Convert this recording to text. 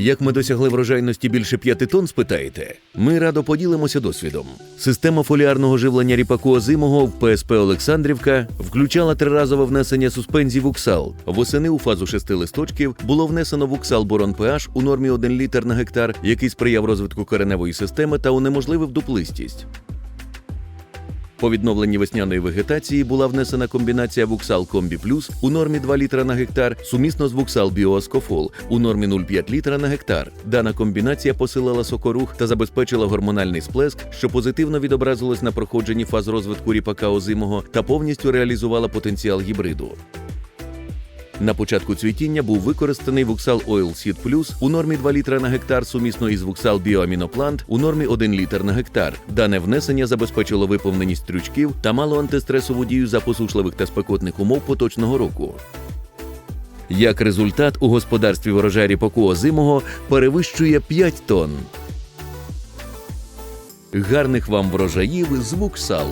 Як ми досягли врожайності більше п'яти тонн, спитаєте? Ми радо поділимося досвідом. Система фоліарного живлення ріпаку озимого в ПСП Олександрівка включала триразове внесення суспензій уксал. Восени у фазу шести листочків було внесено вуксал борон PH у нормі 1 літр на гектар, який сприяв розвитку кореневої системи та унеможливив дуплистість. По відновленні весняної вегетації була внесена комбінація Вуксал Комбі Плюс у нормі 2 літра на гектар, сумісно з Вуксал Біоаскофол у нормі 0,5 літра на гектар. Дана комбінація посилила сокорух та забезпечила гормональний сплеск, що позитивно відобразилось на проходженні фаз розвитку ріпака озимого та повністю реалізувала потенціал гібриду. На початку цвітіння був використаний Вуксал Oil Seed Plus у нормі 2 літра на гектар сумісно із Вуксал Біоаміноплант у нормі 1 літр на гектар. Дане внесення забезпечило виповненість стрючків та мало антистресову дію за посушливих та спекотних умов поточного року. Як результат, у господарстві врожай ріпаку озимого перевищує 5 тонн. Гарних вам врожаїв з Вуксал!